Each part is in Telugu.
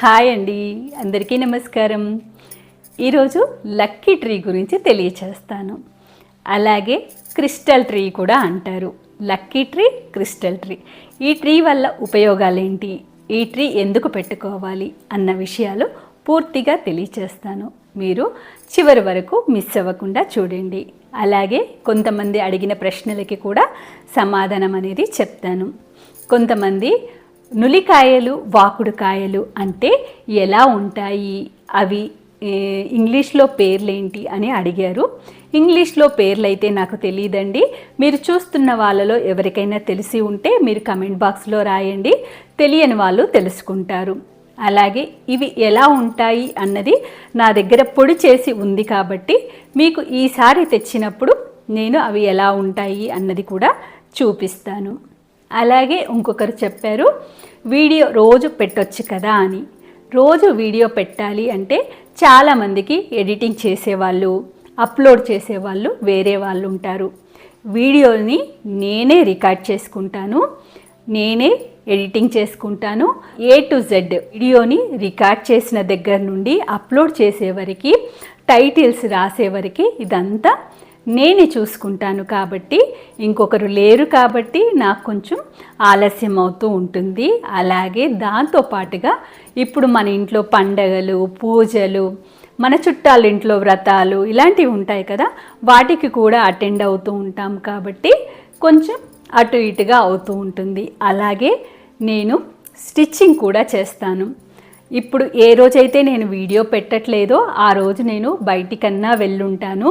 హాయ్ అండి అందరికీ నమస్కారం. ఈరోజు లక్కీ ట్రీ గురించి తెలియచేస్తాను. అలాగే క్రిస్టల్ ట్రీ కూడా అంటారు. Lucky tree crystal tree. ఈ ట్రీ వల్ల ఉపయోగాలేంటి? ఈ ట్రీ ఎందుకు పెట్టుకోవాలి? అన్న విషయాలు పూర్తిగా తెలియచేస్తాను. మీరు చివరి వరకు మిస్ అవ్వకుండా చూడండి. అలాగే కొంతమంది అడిగిన ప్రశ్నలకి కూడా సమాధానం అనేది చెప్తాను. కొంతమంది నులికాయలు వాకుడుకాయలు అంటే ఎలా ఉంటాయి? అవి ఇంగ్లీష్లో పేర్లేంటి అని అడిగారు. ఇంగ్లీష్లో పేర్లు అయితే నాకు తెలియదండి మీరు చూస్తున్న వాళ్ళలో ఎవరికైనా తెలిసి ఉంటే మీరు కమెంట్ బాక్స్లో రాయండి. తెలియని వాళ్ళు తెలుసుకుంటారు. అలాగే ఇవి ఎలా ఉంటాయి అన్నది నా దగ్గర పొడి చేసి ఉంది కాబట్టి మీకు ఈసారి తెచ్చినప్పుడు నేను అవి ఎలా ఉంటాయి అన్నది కూడా చూపిస్తాను. అలాగే ఇంకొకరు చెప్పారు వీడియో రోజు పెట్టొచ్చు కదా అని. రోజు వీడియో పెట్టాలి అంటే చాలామందికి ఎడిటింగ్ చేసేవాళ్ళు అప్లోడ్ చేసేవాళ్ళు వేరే వాళ్ళు ఉంటారు. వీడియోని నేనే రికార్డ్ చేసుకుంటాను నేనే ఎడిటింగ్ చేసుకుంటాను. ఏ టు జెడ్ వీడియోని రికార్డ్ చేసిన దగ్గర నుండి అప్లోడ్ చేసే వరకు టైటిల్స్ రాసే వరకు ఇదంతా నేనే చూసుకుంటాను కాబట్టి ఇంకొకరు లేరు కాబట్టి నాకు కొంచెం ఆలస్యం అవుతూ ఉంటుంది. అలాగే దాంతో పాటుగా ఇప్పుడు మన ఇంట్లో పండగలు పూజలు మన చుట్టాల ఇంట్లో వ్రతాలు ఇలాంటివి ఉంటాయి కదా వాటికి కూడా అటెండ్ అవుతూ ఉంటాం కాబట్టి కొంచెం అటు ఇటుగా అవుతూ ఉంటుంది. అలాగే నేను స్టిచ్చింగ్ కూడా చేస్తాను. ఇప్పుడు ఏ రోజైతే నేను వీడియో పెట్టట్లేదో ఆ రోజు నేను బయటికన్నా వెళ్ళుంటాను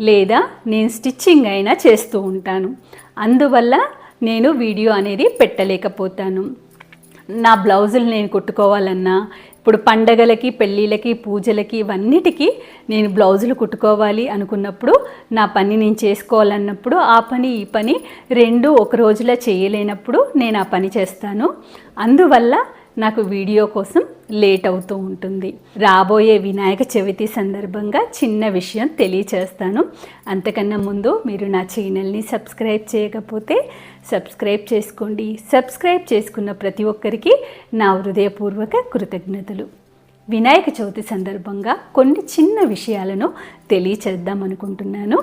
లేదా నేను స్టిచ్చింగ్ అయినా చేస్తూ ఉంటాను. అందువల్ల నేను వీడియో అనేది పెట్టలేకపోతాను. నా బ్లౌజులు నేను కుట్టుకోవాలన్నా ఇప్పుడు పండగలకి పెళ్ళిళ్ళకి పూజలకి ఇవన్నిటికీ నేను బ్లౌజులు కుట్టుకోవాలి అనుకున్నప్పుడు నా పని నేను చేసుకోవాలన్నప్పుడు ఆ పని ఈ పని రెండు ఒక రోజులో చేయలేనప్పుడు నేను ఆ పని చేస్తాను. అందువల్ల నాకు వీడియో కోసం లేట్ అవుతూ ఉంటుంది. రాబోయే వినాయక చవితి సందర్భంగా చిన్న విషయం తెలియచేస్తాను. అంతకన్నా ముందు మీరు నా ఛానల్ని సబ్స్క్రైబ్ చేయకపోతే సబ్స్క్రైబ్ చేసుకోండి. సబ్స్క్రైబ్ చేసుకున్న ప్రతి ఒక్కరికి నా హృదయపూర్వక కృతజ్ఞతలు. వినాయక చవితి సందర్భంగా కొన్ని చిన్న విషయాలను తెలియచేద్దాం అనుకుంటున్నాను.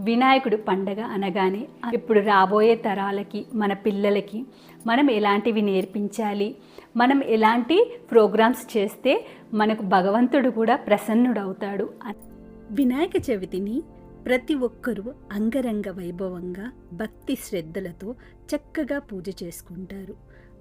వినాయకుడు పండగ అనగానే ఇప్పుడు రాబోయే తరాలకి మన పిల్లలకి మనం ఎలాంటివి నేర్పించాలి? మనం ఎలాంటి ప్రోగ్రామ్స్ చేస్తే మనకు భగవంతుడు కూడా ప్రసన్నుడవుతాడు? వినాయక చవితిని ప్రతి ఒక్కరూ అంగరంగ వైభవంగా భక్తి శ్రద్ధలతో చక్కగా పూజ చేసుకుంటారు.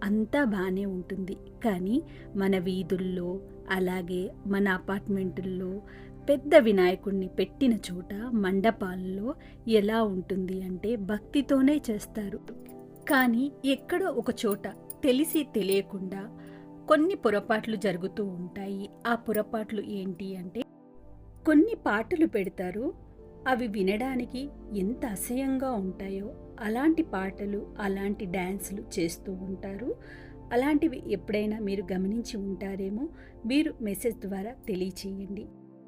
అంతా బాగానే ఉంటుంది. కానీ మన వీధుల్లో అలాగే మన అపార్ట్మెంటుల్లో పెద్ద వినాయకుడిని పెట్టిన చోట మండపాల్లో ఎలా ఉంటుంది అంటే భక్తితోనే చేస్తారు. కానీ ఎక్కడో ఒక చోట తెలిసి తెలియకుండా కొన్ని పొరపాట్లు జరుగుతూ ఉంటాయి. ఆ పొరపాట్లు ఏంటి అంటే కొన్ని పాటలు పెడతారు. అవి వినడానికి ఎంత అసహ్యంగా ఉంటాయో అలాంటి పాటలు అలాంటి డ్యాన్సులు చేస్తూ ఉంటారు. అలాంటివి ఎప్పుడైనా మీరు గమనించి ఉంటారేమో మీరు మెసేజ్ ద్వారా తెలియచేయండి.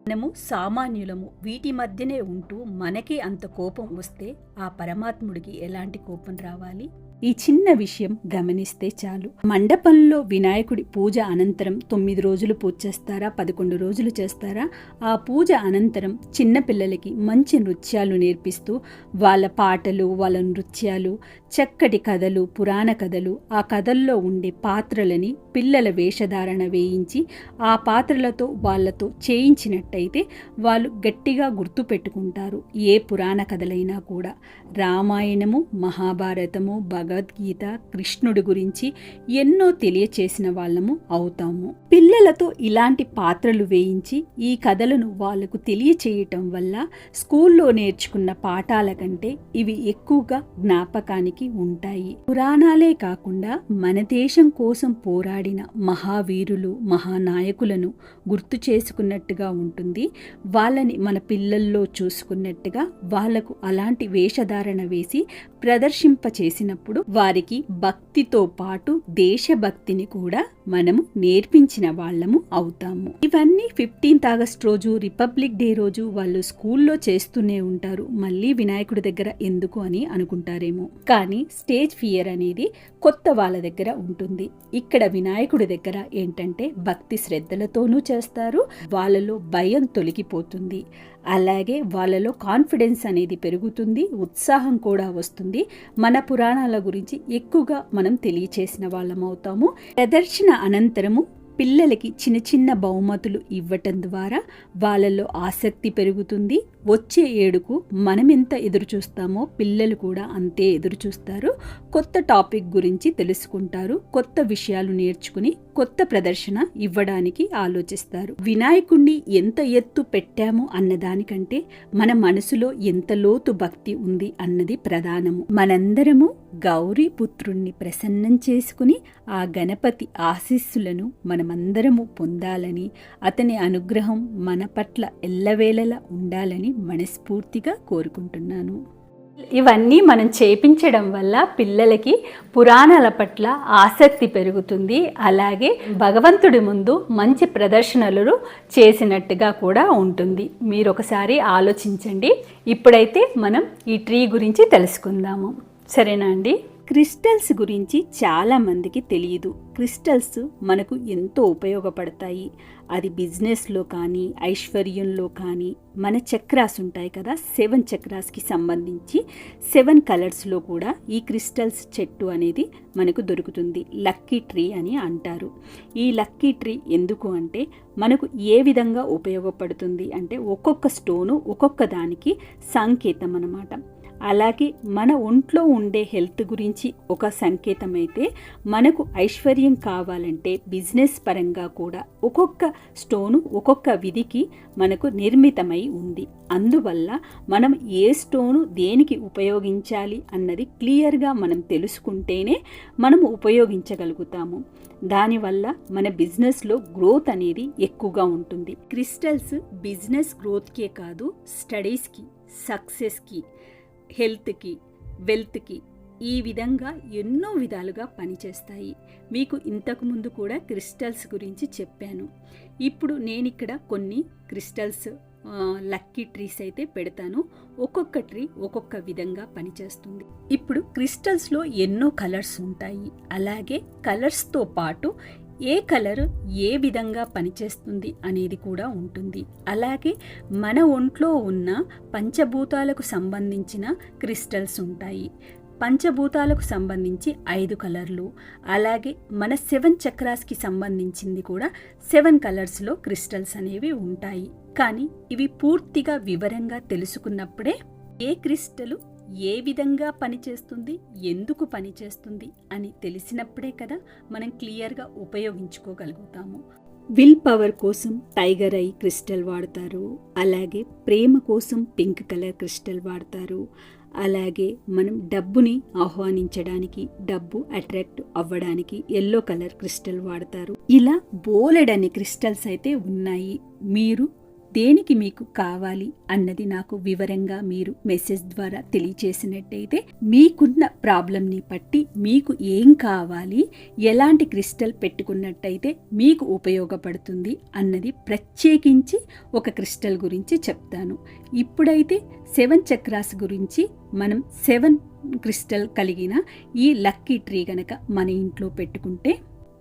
మనము సామాన్యులము వీటి మధ్యనే ఉంటూ మనకే అంత కోపం వస్తే ఆ పరమాత్ముడికి ఎలాంటి కోపం రావాలి? ఈ చిన్న విషయం గమనిస్తే చాలు. మండపంలో వినాయకుడి పూజ అనంతరం తొమ్మిది రోజులు పూజ చేస్తారా పదకొండు రోజులు చేస్తారా? ఆ పూజ అనంతరం చిన్నపిల్లలకి మంచి నృత్యాలు నేర్పిస్తూ వాళ్ళ పాటలు వాళ్ళ నృత్యాలు చక్కటి కథలు పురాణ కథలు ఆ కథల్లో ఉండే పాత్రలని పిల్లల వేషధారణ వేయించి ఆ పాత్రలతో వాళ్ళతో చేయించినట్టయితే వాళ్ళు గట్టిగా గుర్తుపెట్టుకుంటారు ఏ పురాణ కథలైనా కూడా రామాయణము మహాభారతము భగవద్గీత కృష్ణుడి గురించి ఎన్నో తెలియచేసిన వాళ్ళము అవుతాము. పిల్లలతో ఇలాంటి పాత్రలు వేయించి ఈ కథలను వాళ్ళకు తెలియచేయటం వల్ల స్కూల్లో నేర్చుకున్న పాఠాల కంటే ఇవి ఎక్కువగా జ్ఞాపకానికి ఉంటాయి. పురాణాలే కాకుండా మన దేశం కోసం పోరాడిన మహావీరులు మహానాయకులను గుర్తు చేసుకున్నట్టుగా ఉంటుంది. వాళ్ళని మన పిల్లల్లో చూసుకున్నట్టుగా వాళ్ళకు అలాంటి వేషధారణ వేసి ప్రదర్శింపచేసినప్పుడు వారికి భక్తితో పాటు దేశభక్తిని కూడా మనము నేర్పించిన వాళ్ళము అవుతాము. ఇవన్నీ ఫిఫ్టీన్త్ ఆగస్ట్ రోజు రిపబ్లిక్ డే రోజు వాళ్ళు స్కూల్లో చేస్తూనే ఉంటారు. మళ్ళీ వినాయకుడి దగ్గర ఎందుకు అని అనుకుంటారేమో. కానీ స్టేజ్ ఫియర్ అనేది కొత్త వాళ్ళ దగ్గర ఉంటుంది. ఇక్కడ వినాయకుడి దగ్గర ఏంటంటే భక్తి శ్రద్ధలతోనూ చేస్తారు. వాళ్ళలో భయం తొలగిపోతుంది. అలాగే వాళ్ళలో కాన్ఫిడెన్స్ అనేది పెరుగుతుంది ఉత్సాహం కూడా వస్తుంది. మన పురాణాల గురించి ఎక్కువగా మనం తెలియచేసిన వాళ్ళం అవుతాము. ప్రదర్శన అనంతరము పిల్లలకి చిన్న చిన్న బహుమతులు ఇవ్వటం ద్వారా వాళ్ళల్లో ఆసక్తి పెరుగుతుంది. వచ్చే ఏడుకు మనం ఎంత ఎదురు చూస్తామో పిల్లలు కూడా అంతే ఎదురు చూస్తారు. కొత్త టాపిక్ గురించి తెలుసుకుంటారు. కొత్త విషయాలు నేర్చుకుని కొత్త ప్రదర్శన ఇవ్వడానికి ఆలోచిస్తారు. వినాయకుణ్ణి ఎంత ఎత్తు పెట్టాము అన్నదానికంటే మన మనసులో ఎంత లోతు భక్తి ఉంది అన్నది ప్రధానము. మనందరము గౌరీ పుత్రుణ్ణి ప్రసన్నం చేసుకుని ఆ గణపతి ఆశీస్సులను మనమందరము పొందాలని అతని అనుగ్రహం మన పట్ల ఎల్లవేళలా ఉండాలని మనస్ఫూర్తిగా కోరుకుంటున్నాను. ఇవన్నీ మనం చేపించడం వల్ల పిల్లలకి పురాణాల పట్ల ఆసక్తి పెరుగుతుంది. అలాగే భగవంతుడి ముందు మంచి ప్రదర్శనలు చేసినట్టుగా కూడా ఉంటుంది. మీరు ఒకసారి ఆలోచించండి. ఇప్పుడైతే మనం ఈ ట్రీ గురించి తెలుసుకుందాము. సరేనా అండి? క్రిస్టల్స్ గురించి చాలా మందికి తెలియదు. క్రిస్టల్స్ మనకు ఎంతో ఉపయోగపడతాయి. అది బిజినెస్లో కానీ ఐశ్వర్యంలో కానీ మన చక్రాస్ ఉంటాయి కదా సెవెన్ చక్రాస్కి సంబంధించి సెవెన్ కలర్స్లో కూడా ఈ క్రిస్టల్స్ చెట్టు అనేది మనకు దొరుకుతుంది. లక్కీ ట్రీ అని అంటారు. ఈ లక్కీ ట్రీ ఎందుకు అంటే మనకు ఏ విధంగా ఉపయోగపడుతుంది అంటే ఒక్కొక్క స్టోను ఒక్కొక్క దానికి సంకేతం అన్నమాట. అలాగే మన ఒంట్లో ఉండే హెల్త్ గురించి ఒక సంకేతం అయితే మనకు ఐశ్వర్యం కావాలంటే బిజినెస్ పరంగా కూడా ఒక్కొక్క స్టోను ఒక్కొక్క విధికి మనకు నిర్మితమై ఉంది. అందువల్ల మనం ఏ స్టోను దేనికి ఉపయోగించాలి అన్నది క్లియర్గా మనం తెలుసుకుంటేనే మనం ఉపయోగించగలుగుతాము. దానివల్ల మన బిజినెస్లో గ్రోత్ అనేది ఎక్కువగా ఉంటుంది. క్రిస్టల్స్ బిజినెస్ గ్రోత్కే కాదు స్టడీస్కి సక్సెస్కి హెల్త్కి వెల్త్కి ఈ విధంగా ఎన్నో విధాలుగా పనిచేస్తాయి. మీకు ఇంతకుముందు కూడా క్రిస్టల్స్ గురించి చెప్పాను. ఇప్పుడు నేను ఇక్కడ కొన్ని క్రిస్టల్స్ లక్కీ ట్రీస్ అయితే పెడతాను. ఒక్కొక్క ట్రీ ఒక్కొక్క విధంగా పనిచేస్తుంది. ఇప్పుడు క్రిస్టల్స్లో ఎన్నో కలర్స్ ఉంటాయి. అలాగే కలర్స్తో పాటు ఏ కలర్ ఏ విధంగా పనిచేస్తుంది అనేది కూడా ఉంటుంది. అలాగే మన ఒంట్లో ఉన్న పంచభూతాలకు సంబంధించిన క్రిస్టల్స్ ఉంటాయి. పంచభూతాలకు సంబంధించి ఐదు కలర్లు అలాగే మన సెవెన్ చక్రాస్కి సంబంధించింది కూడా సెవెన్ కలర్స్లో క్రిస్టల్స్ అనేవి ఉంటాయి. కానీ ఇవి పూర్తిగా వివరంగా తెలుసుకున్నప్పుడే ఏ క్రిస్టలు ఏ విధంగా పనిచేస్తుంది ఎందుకు పనిచేస్తుంది అని తెలిసినప్పుడే కదా మనం క్లియర్గా ఉపయోగించుకోగలుగుతాము. విల్ పవర్ కోసం టైగర్ ఐ క్రిస్టల్ వాడతారు అలాగే ప్రేమ కోసం పింక్ కలర్ క్రిస్టల్ వాడతారు అలాగే మనం డబ్బుని ఆహ్వానించడానికి డబ్బు అట్రాక్ట్ అవ్వడానికి ఎల్లో కలర్ క్రిస్టల్ వాడతారు. ఇలా బోలెడని క్రిస్టల్స్ అయితే ఉన్నాయి. మీరు దేనికి మీకు కావాలి అన్నది నాకు వివరంగా మీరు మెసేజ్ ద్వారా తెలియచేసినట్టయితే మీకున్న ప్రాబ్లంని బట్టి మీకు ఏం కావాలి ఎలాంటి క్రిస్టల్ పెట్టుకున్నట్టయితే మీకు ఉపయోగపడుతుంది అన్నది ప్రత్యేకించి ఒక క్రిస్టల్ గురించి చెప్తాను. ఇప్పుడైతే సెవెన్ చక్రాస్ గురించి మనం సెవెన్ క్రిస్టల్ కలిగిన ఈ లక్కీ ట్రీ గనక మన ఇంట్లో పెట్టుకుంటే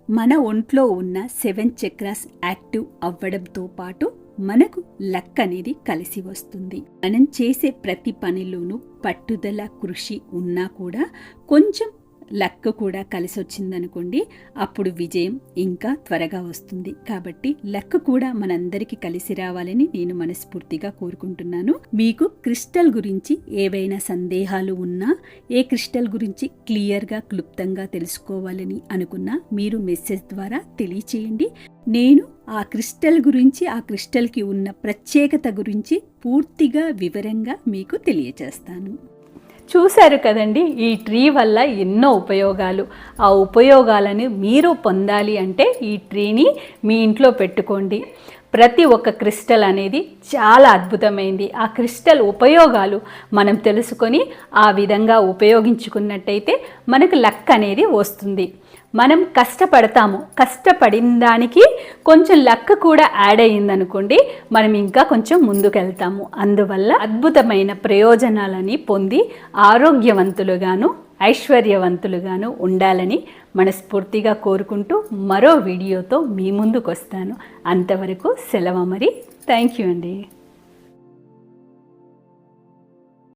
మన ఒంట్లో ఉన్న సెవెన్ చక్రాస్ యాక్టివ్ అవ్వడంతో పాటు మనకు లక్ అనేది కలిసి వస్తుంది. మనం చేసే ప్రతి పనిలోనూ పట్టుదల కృషి ఉన్నా కూడా కొంచెం లక్ కూడా కలిసి వచ్చిందనుకోండి అప్పుడు విజయం ఇంకా త్వరగా వస్తుంది. కాబట్టి లక్ కూడా మనందరికీ కలిసి రావాలని నేను మనస్ఫూర్తిగా కోరుకుంటున్నాను. మీకు క్రిస్టల్ గురించి ఏవైనా సందేహాలు ఉన్నా ఏ క్రిస్టల్ గురించి క్లియర్గా క్లుప్తంగా తెలుసుకోవాలని అనుకున్నా మీరు మెసేజ్ ద్వారా తెలియచేయండి. నేను ఆ క్రిస్టల్ గురించి ఆ క్రిస్టల్కి ఉన్న ప్రత్యేకత గురించి పూర్తిగా వివరంగా మీకు తెలియచేస్తాను. చూశారు కదండి ఈ ట్రీ వల్ల ఎన్నో ఉపయోగాలు. ఆ ఉపయోగాలను మీరు పొందాలి అంటే ఈ ట్రీని మీ ఇంట్లో పెట్టుకోండి. ప్రతి ఒక్క క్రిస్టల్ అనేది చాలా అద్భుతమైంది. ఆ క్రిస్టల్ ఉపయోగాలు మనం తెలుసుకొని ఆ విధంగా ఉపయోగించుకున్నట్టయితే మనకు లక్ అనేది వస్తుంది. మనం కష్టపడతాము. కష్టపడిన దానికి కొంచెం లక్ కూడా యాడ్ అయ్యిందనుకోండి మనం ఇంకా కొంచెం ముందుకెళ్తాము. అందువల్ల అద్భుతమైన ప్రయోజనాలని పొంది ఆరోగ్యవంతులుగాను ఐశ్వర్యవంతులుగాను ఉండాలని మనస్ఫూర్తిగా కోరుకుంటూ మరో వీడియోతో మీ ముందుకు వస్తాను అంతవరకు సెలవు మరి థ్యాంక్ యూ అండి.